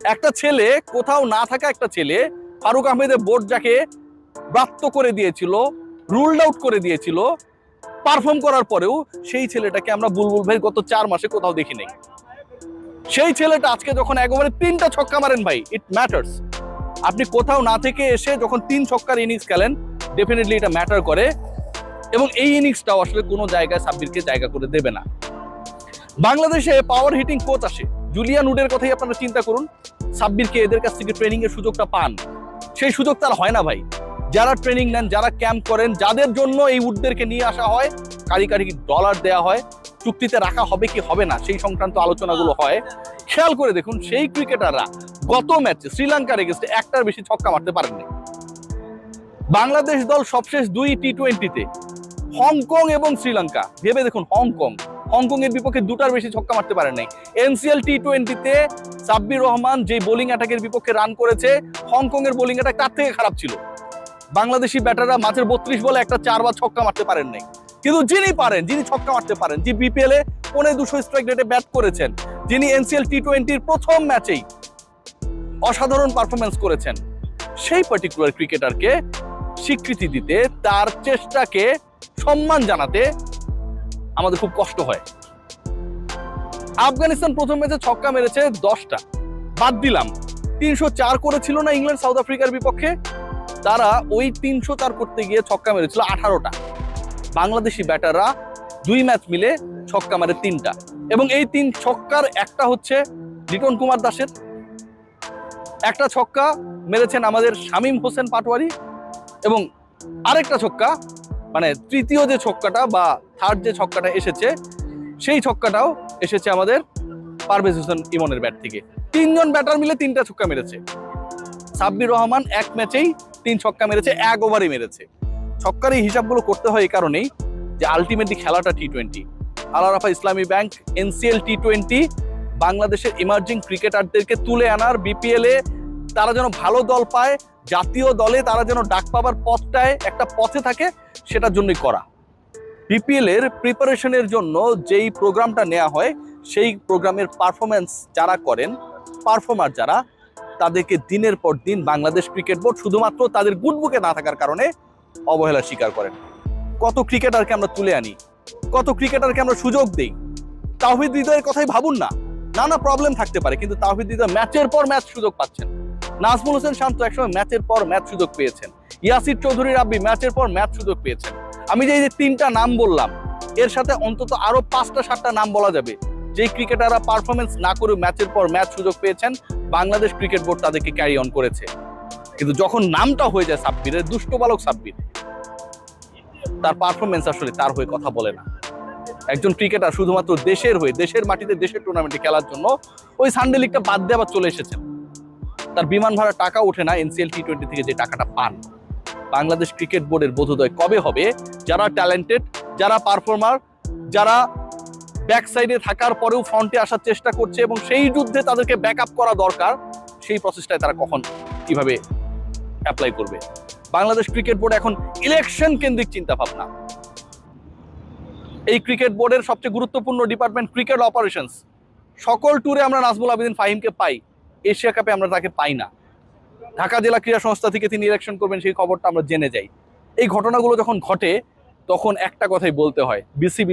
একটা ছেলে, কোথাও না থাকা একটা ছেলে, ফারুক আহমেদের বোর্ড যাকে প্রাপ্ত করে দিয়েছিল রুলড আউট করে দিয়েছিল পারফর্ম করার পরেও সেই ছেলেটাকে আমরা বুলবুল ভাই গত চার মাসে কোথাও দেখি নাই। সেই ছেলেটা আজকে যখন একবারে তিনটা ছক্কা মারেন ভাই ইট ম্যাটার্স আপনি কোথাও না থেকে এসে যখন তিন ছক্কার ইনিংস খেলেন ডেফিনেটলি এটা ম্যাটার করে এবং এই ইনিংসটাও আসলে কোনো জায়গায় সাব্বিরকে জায়গা করে দেবে না। বাংলাদেশে পাওয়ার হিটিং কোচ আসে। জুলিয়ান উডের কথাই আপনারা চিন্তা করুন। সাব্বিরকে এদের কাছ থেকে ট্রেনিং এর সুযোগটা পান। সেই সুযোগ তার হয় না ভাই। যারা ট্রেনিং নেন, যারা ক্যাম্প করেন, যাদের জন্য এই উডদেরকে নিয়ে আসা হয়, কারি কারি ডলার দেওয়া হয়, চুক্তিতে রাখা হবে কি হবে না, সেই সংক্রান্ত আলোচনাগুলো হয়। খেয়াল করে দেখুন, সেই ক্রিকেটাররা গত ম্যাচে শ্রীলঙ্কার এগেস্টে একটার বেশি ছক্কা মারতে পারেননি। বাংলাদেশ দল সবশেষ দুই টি টোয়েন্টিতে হংকং এবং শ্রীলঙ্কা ভেবে দেখুন হংকং হংকং এর বিপক্ষে দুটার বেশি ছক্কা মারতে পারেন নাই। এনসিএল টি টোয়েন্টিতে সাব্বির রহমান যে বোলিং অ্যাটাকের বিপক্ষে রান করেছে হংকং এর বোলিং অ্যাটাক তার থেকে খারাপ ছিল। বাংলাদেশি ব্যাটাররা মাঝের বত্রিশ বলে একটা চারবার ছক্কা মারতে পারেন নাই। কিন্তু যিনি পারেন, যিনি ছক্কা মারতে পারেন যিনি বিপিএল এ পনেরো দুশো স্ট্রাইক রেটে ব্যাট করেছেন, যিনি এনসিএল টি টোয়েন্টির প্রথম ম্যাচেই অসাধারণ পারফরমেন্স করেছেন, সেই পার্টিকুলার ক্রিকেটারকে স্বীকৃতি দিতে তার চেষ্টাকে সম্মান জানাতে আমাদের খুব কষ্ট হয়। আফগানিস্তান প্রথম ম্যাচে ছক্কা মেরেছে দশটা। বাদ দিলাম। তিনশো চার করেছিল না ইংল্যান্ড সাউথ আফ্রিকার বিপক্ষে? তারা ওই তিনশো চার করতে গিয়ে ছক্কা মেরেছিল আঠারোটা। বাংলাদেশি ব্যাটাররা দুই ম্যাচ মিলে ছক্কা মারে তিনটা। এবং এই তিন ছক্কার একটা হচ্ছে লিটন কুমার দাসের। একটা ছক্কা মেরেছেন আমাদের শামীম হোসেন পাটোয়ারি। এবং আরেকটা ছক্কা মানে তৃতীয় যে ছক্কাটা বা থার্ড যে ছক্কাটা এসেছে, সেই ছক্কাটাও এসেছে আমাদের পারভেজ হোসেন ইমনের ব্যাট থেকে। তিনজন ব্যাটার মিলে তিনটা ছক্কা মেরেছে। সাব্বির রহমান এক ম্যাচেই তিন ছক্কা মেরেছে, এক ওভারই মেরেছে। ছক্কার এই হিসাবগুলো করতে হয় এই কারণেই যে আলটিমেটলি খেলাটা T twenty Alarafa Islami bank NCL T twenty বাংলাদেশের ইমার্জিং ক্রিকেটারদেরকে তুলে আনার বিপিএল এ তারা যেন ভালো দল পায়, জাতীয় দলে তারা যেন ডাক পাবার পথটায় একটা পথে থাকে, সেটার জন্যই করা। বিপিএল এর প্রিপারেশনের জন্য যেই প্রোগ্রামটা নেওয়া হয়, সেই প্রোগ্রামের পারফরমেন্স যারা করেন পারফর্মার যারা, তাদেরকে দিনের পর দিন বাংলাদেশ ক্রিকেট বোর্ড শুধুমাত্র তাদের গুড বুকে না থাকার কারণে অবহেলা স্বীকার করেন। কত ক্রিকেটারকে আমরা তুলে আনি, কত ক্রিকেটারকে আমরা সুযোগ দিই তাহিদ হৃদয়ের কথাই ভাবুন না। নানা প্রবলেম থাকতে পারে, কিন্তু তাহিদ হৃদয় ম্যাচের পর ম্যাচ সুযোগ পাচ্ছেন। নাজমুল হোসেন শান্ত একসময় ম্যাচের পর ম্যাচ সুযোগ পেয়েছেন। ইয়াসির চৌধুরী রাব্বি ম্যাচের পর ম্যাচ সুযোগ পেয়েছেন। আমি যে এই যে তিনটা নাম বললাম, এর সাথে অন্তত আরও পাঁচটা, সাতটা নাম বলা যাবে। যেই ক্রিকেটাররা পারফরমেন্স না করে ম্যাচের পর ম্যাচ সুযোগ পেয়েছেন, বাংলাদেশ ক্রিকেট বোর্ড তাদেরকে ক্যারি অন করেছে। কিন্তু যখন নামটা হয়ে যায় সাব্বিরের দুষ্ট বালক সাব্বির, তার পারফরমেন্স আসলে তার হয়ে কথা বলে না। একজন ক্রিকেটার শুধুমাত্র দেশের হয়ে, দেশের মাটিতে দেশের টুর্নামেন্টে খেলার জন্য ওই সানডে লিগটা বাদ দিয়ে আবার চলে এসেছেন। তার বিমান ভাড়া টাকা ওঠে না এনসিএল টি টোয়েন্টি থেকে যে টাকাটা পান। বাংলাদেশ ক্রিকেট বোর্ডের বোধোদয় কবে হবে? যারা ট্যালেন্টেড যারা পারফর্মার যারা ব্যাক সাইডে থাকার পরেও ফ্রন্টে আসার চেষ্টা করছে এবং সেই যুদ্ধে তাদেরকে ব্যাক করা দরকার, সেই প্রসেসটায় তারা কখন কীভাবে অ্যাপ্লাই করবে? বাংলাদেশ ক্রিকেট বোর্ড এখন ইলেকশন কেন্দ্রিক চিন্তা ভাবনা এই ক্রিকেট বোর্ডের সবচেয়ে গুরুত্বপূর্ণ ডিপার্টমেন্ট ক্রিকেট অপারেশনস সকল ট্যুরে আমরা নাজমুল আবেদিন ফাহিমকে পাই। এশিয়া কাপে আমরা তাকে পাই না। ঢাকা জেলা ক্রীড়া সংস্থা থেকে তিনি ইলেকশন করবেন সেই খবরটা আমরা জেনে যাই। এই ঘটনাগুলো যখন ঘটে, তখন একটা কথাই বলতে হয় বিসিবি